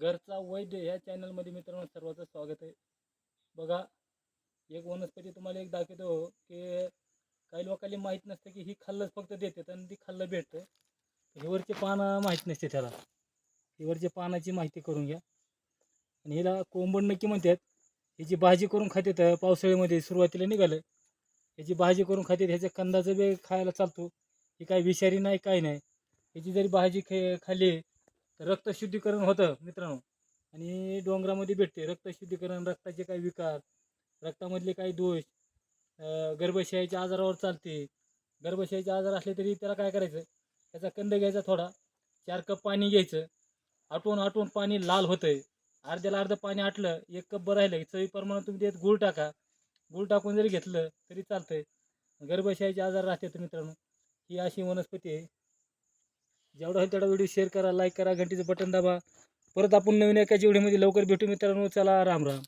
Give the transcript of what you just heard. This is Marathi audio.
घरचा वैद्य ह्या चॅनलमध्ये मित्रांनो सर्वांचं स्वागत आहे. बघा एक वनस्पती तुम्हाला एक दाखवतो हो, की काही लोकांना माहीत नसतं की ही खाल्लंच फक्त देतात आणि ती खाल्लं भेटतं. हिवरचे पानं माहीत नसते त्याला. हिवरच्या पानाची माहिती करून घ्या. आणि हिला कोंबड नक्की म्हणतात. ह्याची भाजी करून खातात पावसाळ्यामध्ये सुरुवातीला निघालं. ह्याची भाजी करून खातात ह्याच्या कंदाचं बी खायला चालतो. ही काय विषारी नाही काही नाही. ह्याची जरी भाजी खे खाल्ली तर रक्तशुद्धीकरण होतं मित्रांनो. आणि डोंगरामध्ये भेटते. रक्तशुद्धीकरण रक्ताचे काही विकार रक्तामधले काही दोष अं, गर्भाशयाच्या आजारावर चालते. गर्भाशयाचे आजार असले तरी त्याला काय करायचं? त्याचा कंद घ्यायचा थोडा चार कप पाणी घ्यायचं. आटवून आटवून पाणी लाल होतंय. अर्ध्याला अर्धं पाणी आटलं एक कप बरं राहिलं चवीप्रमाणे तुम्ही त्यात गुळ टाका. गुळ टाकून जरी घेतलं तरी चालतंय. गर्भाशयाचे आजार राहतात मित्रांनो. ही अशी वनस्पती आहे. जेवढा होईल तेवढा व्हिडिओ शेअर करा लाईक करा घंटीचं बटन दाबा. परत आपण नवीन एका व्हिडिओमध्ये लवकर भेटू मित्रांनो. चला राम राम.